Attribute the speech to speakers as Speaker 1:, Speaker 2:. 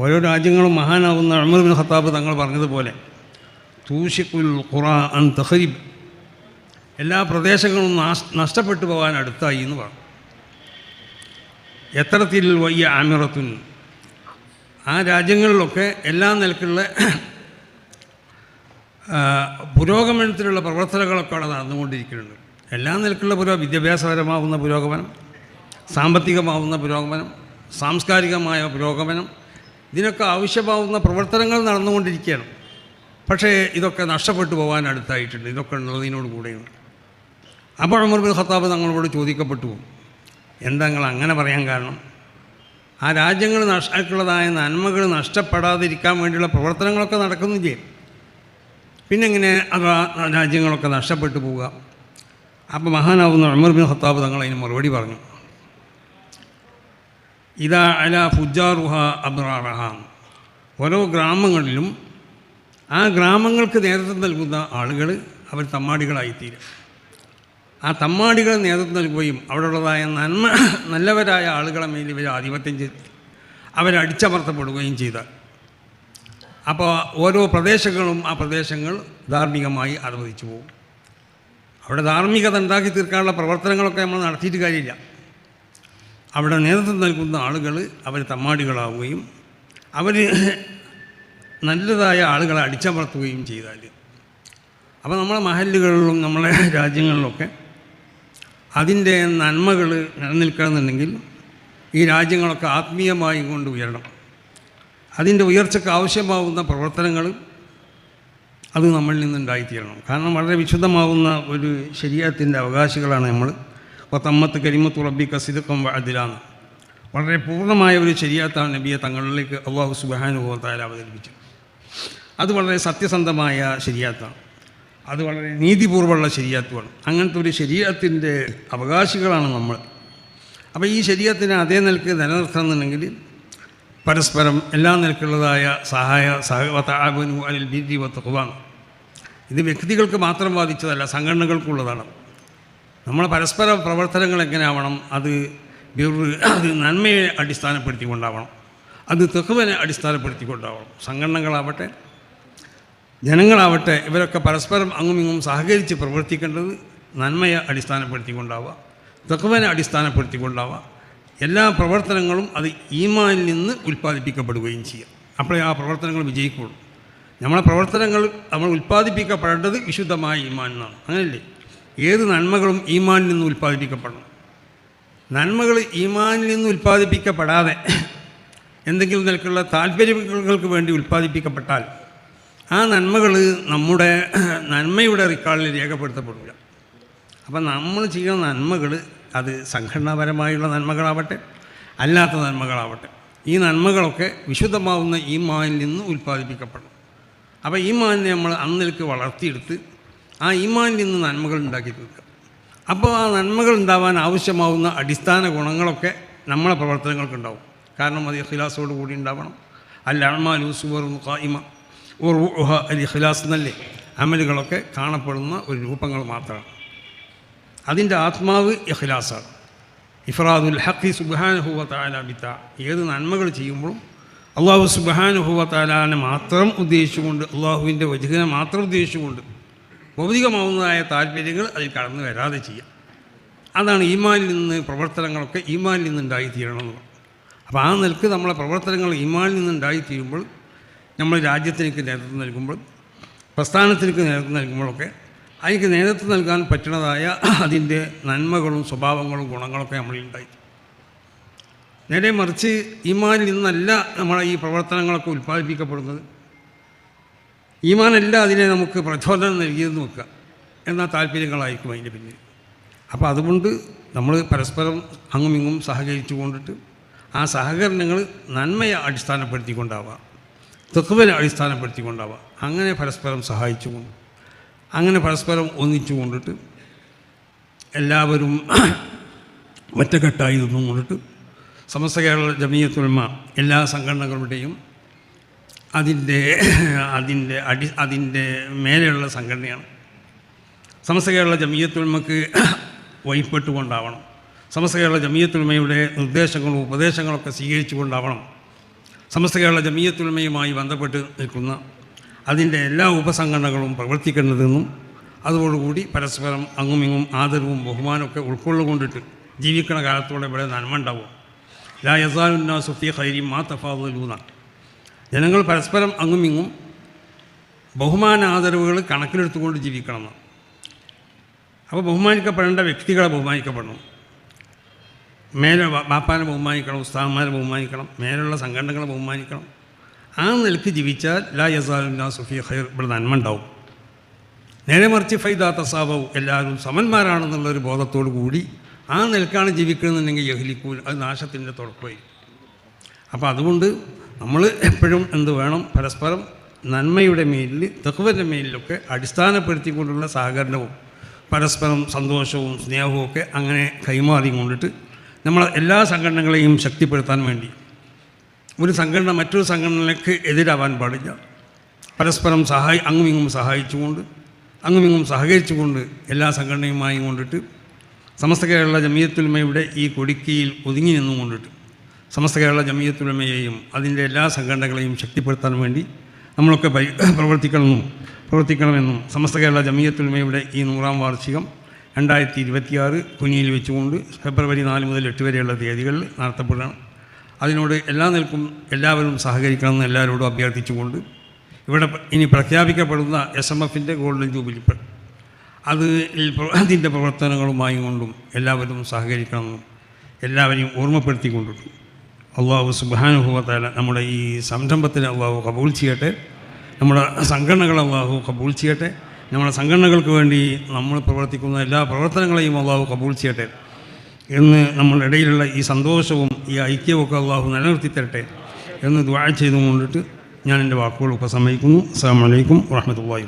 Speaker 1: ഓരോ രാജ്യങ്ങളും മഹാനാവുന്ന അമർബിൻ ഖത്താബ് തങ്ങൾ പറഞ്ഞതുപോലെ തൂഷിക്കുൽ ഖുറാ അൻ തഹരീബ് എല്ലാ പ്രദേശങ്ങളും നഷ്ടപ്പെട്ടു പോകാൻ അടുത്തായി എന്ന് പറഞ്ഞു. എത്തരത്തിൽ വയ്യ ആമിറത്തുൻ? ആ രാജ്യങ്ങളിലൊക്കെ എല്ലാ നിലക്കുള്ള പുരോഗമനത്തിലുള്ള പ്രവർത്തനങ്ങളൊക്കെ അവിടെ നടന്നുകൊണ്ടിരിക്കുന്നുണ്ട്. എല്ലാ നിലക്കുള്ള പുരോ വിദ്യാഭ്യാസപരമാവുന്ന പുരോഗമനം സാമ്പത്തികമാവുന്ന പുരോഗമനം സാംസ്കാരികമായ പുരോഗമനം ഇതിനൊക്കെ ആവശ്യമാവുന്ന പ്രവർത്തനങ്ങൾ നടന്നുകൊണ്ടിരിക്കുകയാണ്. പക്ഷേ ഇതൊക്കെ നഷ്ടപ്പെട്ടു പോകാൻ അടുത്തായിട്ടുണ്ട്. ഇതൊക്കെ ഉള്ളതിനോട് കൂടെയുണ്ട്. അപ്പോൾ ഉമർ ബിൻ ഖത്താബ് തങ്ങളോട് ചോദിക്കപ്പെട്ടു. എന്താ നിങ്ങൾ അങ്ങനെ പറയാൻ കാരണം? ആ രാജ്യങ്ങൾ നഷ്ടമുള്ളതായ നന്മകൾ നഷ്ടപ്പെടാതിരിക്കാൻ വേണ്ടിയുള്ള പ്രവർത്തനങ്ങളൊക്കെ നടക്കുന്നില്ലേ? പിന്നെ എങ്ങനെ അത് രാജ്യങ്ങളൊക്കെ നഷ്ടപ്പെട്ടു പോവുക? അപ്പോൾ മഹാനാവുന്ന ഉമർ ബിൻ ഖത്താബ് തങ്ങൾ അതിന് മറുപടി പറഞ്ഞു. ഇതാ അല ഫുജാറുഹ അബ്രാറഹ. ഓരോ ഗ്രാമങ്ങളിലും ആ ഗ്രാമങ്ങൾക്ക് നേതൃത്വം നൽകുന്ന ആളുകൾ അവർ തമ്മാടികളായിത്തീരും. ആ തമ്മാടികൾ നേതൃത്വം നൽകുകയും അവിടെയുള്ളതായ നന്മ നല്ലവരായ ആളുകളെ മേൽ ഇവർ ആധിപത്യം ചെയ്ത് അവരടിച്ചമർത്തപ്പെടുകയും ചെയ്താൽ. അപ്പോൾ ഓരോ പ്രദേശങ്ങളും ആ പ്രദേശങ്ങൾ ധാർമ്മികമായി അനുവദിച്ചു പോകും. അവിടെ ധാർമ്മികത ഉണ്ടാക്കി തീർക്കാനുള്ള പ്രവർത്തനങ്ങളൊക്കെ നമ്മൾ നടത്തിയിട്ട് കാര്യമില്ല. അവിടെ നേതൃത്വം നൽകുന്ന ആളുകൾ അവർ തമ്മാടികളാവുകയും അവർ നല്ലതായ ആളുകളെ അടിച്ചമർത്തുകയും ചെയ്താൽ അപ്പോൾ നമ്മളെ മഹല്ലുകളിലും നമ്മളെ രാജ്യങ്ങളിലൊക്കെ അതിന്റെ നന്മകൾ നിലനിൽക്കണമെന്നുണ്ടെങ്കിൽ ഈ രാജ്യങ്ങളൊക്കെ ആത്മീയമായി കൊണ്ട് ഉയരണം. അതിന്റെ ഉയർച്ചയ്ക്ക് ആവശ്യമാവുന്ന പ്രവർത്തനങ്ങൾ അത് നമ്മളിൽ നിന്നുണ്ടായിത്തീരണം. കാരണം വളരെ വിശുദ്ധമാവുന്ന ഒരു ശരീരത്തിന്റെ അവകാശികളാണ് നമ്മൾ പത്തമ്മത്ത് കരിമത്ത് റബ്ബി കസിദക്കം അതിലാണ് വളരെ പൂർണമായ ഒരു ശരിയാത്താണ് നബിയെ തങ്ങളിലേക്ക് അള്ളാഹു സുബാനുഭവത്താൽ അവതരിപ്പിച്ചത്. അത് വളരെ സത്യസന്ധമായ ശരിയാത്താണ് അത് വളരെ നീതിപൂർവമുള്ള ശരിയാത്തുമാണ് അങ്ങനത്തെ ഒരു ശരീരത്തിന്റെ അവകാശികളാണ് നമ്മൾ. അപ്പോൾ ഈ ശരീരത്തിനെ അതേ നിലയ്ക്ക് നിലനിർത്തണമെന്നുണ്ടെങ്കിൽ പരസ്പരം എല്ലാ നിലക്കുള്ളതായ സഹായ സഹവത്താപനു ബിരി വത്തക്കുവാണ് ഇത് വ്യക്തികൾക്ക് മാത്രം ബാധിച്ചതല്ല സംഘടനകൾക്കുള്ളതാണ്. നമ്മളെ പരസ്പര പ്രവർത്തനങ്ങൾ എങ്ങനെയാവണം? അത് അത് നന്മയെ അടിസ്ഥാനപ്പെടുത്തിക്കൊണ്ടാവണം. അത് തെക്കുവനെ അടിസ്ഥാനപ്പെടുത്തിക്കൊണ്ടാവണം. സംഘടനകളാവട്ടെ ജനങ്ങളാവട്ടെ ഇവരൊക്കെ പരസ്പരം അങ്ങും ഇങ്ങും സഹകരിച്ച് പ്രവർത്തിക്കേണ്ടത് നന്മയെ അടിസ്ഥാനപ്പെടുത്തിക്കൊണ്ടാവുക തെക്കുവനെ അടിസ്ഥാനപ്പെടുത്തിക്കൊണ്ടാവുക എല്ലാ പ്രവർത്തനങ്ങളും അത് ഈമാനിൽ നിന്ന് ഉൽപ്പാദിപ്പിക്കപ്പെടുകയും ചെയ്യാം. അപ്പോഴേ ആ പ്രവർത്തനങ്ങൾ വിജയിക്കുള്ളൂ നമ്മളെ പ്രവർത്തനങ്ങൾ നമ്മൾ ഉൽപ്പാദിപ്പിക്കപ്പെടേണ്ടത് വിശുദ്ധമായ ഈമാൻ എന്നാണ് അങ്ങനെയല്ലേ? ഏത് നന്മകളും ഈമാനിൽ നിന്ന് ഉൽപ്പാദിപ്പിക്കപ്പെടണം നന്മകൾ ഈമാനിൽ നിന്ന് ഉൽപ്പാദിപ്പിക്കപ്പെടാതെ എന്തെങ്കിലും നിലക്കുള്ള താല്പര്യങ്ങൾക്ക് വേണ്ടി ഉൽപ്പാദിപ്പിക്കപ്പെട്ടാൽ ആ നന്മകൾ നമ്മുടെ നന്മയുടെ റിക്കാർഡിൽ രേഖപ്പെടുത്തപ്പെടില്ല. അപ്പം നമ്മൾ ചെയ്യുന്ന നന്മകൾ അത് സംഘടനാപരമായുള്ള നന്മകളാവട്ടെ അല്ലാത്ത നന്മകളാവട്ടെ ഈ നന്മകളൊക്കെ വിശുദ്ധമാവുന്ന ഈ മാനിൽ നിന്ന് ഉൽപ്പാദിപ്പിക്കപ്പെടണം അപ്പോൾ ഈ മാനിനെ നമ്മൾ അന്നിലേക്ക് വളർത്തിയെടുത്ത് ആ ഈമാനിൽ നിന്ന് നന്മകൾ ഉണ്ടാക്കി തീർക്കുക. അപ്പോൾ ആ നന്മകൾ ഉണ്ടാവാൻ ആവശ്യമാവുന്ന അടിസ്ഥാന ഗുണങ്ങളൊക്കെ നമ്മളെ പ്രവർത്തനങ്ങൾക്കുണ്ടാവും. കാരണം അത് ഇഖിലാസോട് കൂടി ഉണ്ടാവണം. അല്ല അഴമാലൂസുവർ കായിമ ഉഹ അൽ ഇഖിലാസ് എന്നല്ലേ അമലുകളൊക്കെ കാണപ്പെടുന്ന ഒരു രൂപങ്ങൾ മാത്രമാണ്. അതിന്റെ ആത്മാവ് ഇഖിലാസാണ്. ഇഫ്രാദുൽ ഹഖി സുബാനുഹുവ താല ബിത്ത ഏത് നന്മകൾ ചെയ്യുമ്പോഴും അള്ളാഹു സുബാനുഹുവ താലാനെ മാത്രം ഉദ്ദേശിച്ചുകൊണ്ട് അള്ളാഹുവിന്റെ വജുഹിനെ മാത്രം ഉദ്ദേശിച്ചുകൊണ്ട് ഭൗതികമാവുന്നതായ താല്പര്യങ്ങൾ അതിൽ കടന്നു വരാതെ ചെയ്യാം. അതാണ് ഈമാനിൽ നിന്ന് പ്രവർത്തനങ്ങളൊക്കെ ഈമാനിൽ നിന്ന് ഉണ്ടായിത്തീരണമെന്നുള്ളത് അപ്പോൾ ആ നിലയ്ക്ക് നമ്മളെ പ്രവർത്തനങ്ങൾ ഈമാനിൽ നിന്ന് ഉണ്ടായിത്തീരുമ്പോൾ നമ്മൾ രാജ്യത്തിലേക്ക് നേതൃത്വം നൽകുമ്പോൾ പ്രസ്ഥാനത്തിലേക്ക് നേതൃത്വം നൽകുമ്പോഴൊക്കെ അതിന് നേതൃത്വം നൽകാൻ പറ്റുന്നതായ അതിന്റെ നന്മകളും സ്വഭാവങ്ങളും ഗുണങ്ങളൊക്കെ നമ്മളിലുണ്ടായി നേരെ മറിച്ച് ഈമാനിൽ നിന്നല്ല നമ്മളെ ഈ പ്രവർത്തനങ്ങളൊക്കെ ഉൽപ്പാദിപ്പിക്കപ്പെടുന്നത്. ഈമാനല്ല അതിനെ നമുക്ക് പ്രചോദനം നൽകിയെന്ന് നോക്കുക. എന്ന താല്പര്യങ്ങളായിരിക്കും അതിന്റെ പിന്നിൽ. അപ്പോൾ അതുകൊണ്ട് നമ്മൾ പരസ്പരം അങ്ങും ഇങ്ങും സഹകരിച്ചു കൊണ്ടിട്ട് ആ സഹകരണങ്ങൾ നന്മയെ അടിസ്ഥാനപ്പെടുത്തിക്കൊണ്ടാവാം. തെക്കുവനെ അടിസ്ഥാനപ്പെടുത്തിക്കൊണ്ടാവാം. അങ്ങനെ പരസ്പരം സഹായിച്ചുകൊണ്ട് അങ്ങനെ പരസ്പരം ഒന്നിച്ചു കൊണ്ടിട്ട് എല്ലാവരും ഒറ്റക്കെട്ടായി നിന്നുകൊണ്ടിട്ട് സമസ്ത കേരള ജമീയത്തുൽമ എല്ലാ സംഘടനകളുടെയും അതിന്റെ അതിന്റെ അടി അതിന്റെ മേലെയുള്ള സംഘടനയാണ്. സമസ്ത കേരള ജമീയത്തുൽമക്ക് വഴിപ്പെട്ടുകൊണ്ടാവണം സമസ്ത കേരള ജമീയത്തുൽമയുടെ നിർദ്ദേശങ്ങളും ഉപദേശങ്ങളൊക്കെ സ്വീകരിച്ചുകൊണ്ടാവണം സമസ്ത കേരള ജമീയത്തുൽമയുമായി ബന്ധപ്പെട്ട് നിൽക്കുന്ന അതിന്റെ എല്ലാ ഉപസംഘടനകളും പ്രവർത്തിക്കേണ്ടതെന്നും അതോടുകൂടി പരസ്പരം അങ്ങുമിങ്ങും ആദരവും ബഹുമാനമൊക്കെ ഉൾക്കൊള്ളുകൊണ്ടിട്ട് ജീവിക്കുന്ന കാലത്തോടെ ഇവിടെ നന്മ ഉണ്ടാവും. ലാ യസാലുന്ന ഖൈരി മാ തഫാദലൂന്ന ജനങ്ങൾ പരസ്പരം അങ്ങും അങ്ങുമിങ്ങും ബഹുമാന ആദരവുകൾ കണക്കിലെടുത്തുകൊണ്ട് ജീവിക്കണം അപ്പോൾ ബഹുമാനിക്കപ്പെടേണ്ട വ്യക്തികളെ ബഹുമാനിക്കപ്പെടണം. മേലെ ബാപ്പാനെ ബഹുമാനിക്കണം ഉസ്താദന്മാരെ ബഹുമാനിക്കണം മേലുള്ള സംഘടനകളെ ബഹുമാനിക്കണം. ആ നിലയ്ക്ക് ജീവിച്ചാൽ ലാ യസാലുന്ന സുഫി ഖൈർ ഇവിടെ നന്മ ഉണ്ടാവും. നേരെ മറിച്ച് ഫൈദാ തസാബവും എല്ലാവരും സമന്മാരാണെന്നുള്ളൊരു ബോധത്തോടു കൂടി ആ നിലക്കാണ് ജീവിക്കണമെന്നുണ്ടെങ്കിൽ യഹ്ലിക്കൂൽ അത് നാശത്തിന്റെ തുടക്കമായി അപ്പോൾ അതുകൊണ്ട് നമ്മൾ എപ്പോഴും എന്ത് വേണം? പരസ്പരം നന്മയുടെ മേലിൽ തെക്കുവന്റെ മേലിലൊക്കെ അടിസ്ഥാനപ്പെടുത്തിക്കൊണ്ടുള്ള സഹകരണവും പരസ്പരം സന്തോഷവും സ്നേഹവും ഒക്കെ അങ്ങനെ കൈമാറി കൊണ്ടിട്ട് നമ്മൾ എല്ലാ സംഘടനകളെയും ശക്തിപ്പെടുത്താൻ വേണ്ടി. ഒരു സംഘടന മറ്റൊരു സംഘടനയ്ക്ക് എതിരാവാൻ പാടില്ല. പരസ്പരം സഹായി അങ്ങുമിങ്ങും സഹായിച്ചുകൊണ്ട് അങ്ങുമിങ്ങും സഹകരിച്ചുകൊണ്ട് എല്ലാ സംഘടനയുമായി കൊണ്ടിട്ട് സമസ്ത കേരള ജമീയത്തുൽമയുടെ ഈ കൊടിക്കയിൽ ഒതുങ്ങി നിന്നും കൊണ്ടിട്ട് സമസ്ത കേരള ജമീയത്തുടമയെയും അതിന്റെ എല്ലാ സംഘടനകളെയും ശക്തിപ്പെടുത്താൻ വേണ്ടി നമ്മളൊക്കെ പരി പ്രവർത്തിക്കണമെന്നും പ്രവർത്തിക്കണമെന്നും സമസ്ത കേരള ജമീയത്തുടമയുടെ ഈ നൂറാം വാർഷികം രണ്ടായിരത്തി ഇരുപത്തിയാറ് കുനിയിൽ വെച്ചുകൊണ്ട് ഫെബ്രുവരി നാല് മുതൽ എട്ട് വരെയുള്ള തീയതികളിൽ നടത്തപ്പെടണം. അതിനോട് എല്ലാ നിൽക്കും എല്ലാവരും സഹകരിക്കണമെന്ന് എല്ലാവരോടും അഭ്യർത്ഥിച്ചുകൊണ്ട് ഇവിടെ ഇനി പ്രഖ്യാപിക്കപ്പെടുന്ന എസ് എം എഫിന്റെ ഗോൾഡൻ ജൂബിലി അത് അതിന്റെ പ്രവർത്തനങ്ങളുമായി കൊണ്ടും എല്ലാവരും സഹകരിക്കണമെന്നും എല്ലാവരെയും ഓർമ്മപ്പെടുത്തിക്കൊണ്ടിട്ടു അള്ളാഹു സുബാനുഭവത്താല നമ്മുടെ ഈ സംരംഭത്തിന് അള്ളാഹു കബൂൾ ചെയ്യട്ടെ. നമ്മുടെ സംഘടനകൾ അള്ളാഹു കബൂൾ ചെയ്യട്ടെ. നമ്മുടെ സംഘടനകൾക്ക് വേണ്ടി നമ്മൾ പ്രവർത്തിക്കുന്ന എല്ലാ പ്രവർത്തനങ്ങളെയും അള്ളാഹു കബൂൾ ചെയ്യട്ടെ. എന്ന് നമ്മുടെ ഇടയിലുള്ള ഈ സന്തോഷവും ഈ ഐക്യവും ഒക്കെ അള്ളാഹു നിലനിർത്തി തരട്ടെ എന്ന് ദ്വാഴ ചെയ്തുകൊണ്ടിട്ട് ഞാൻ എന്റെ വാക്കുകൾ ഉപസംഹരിക്കുന്നു. അസ്സാം വലൈക്കും വാഹമത്തല്ലാ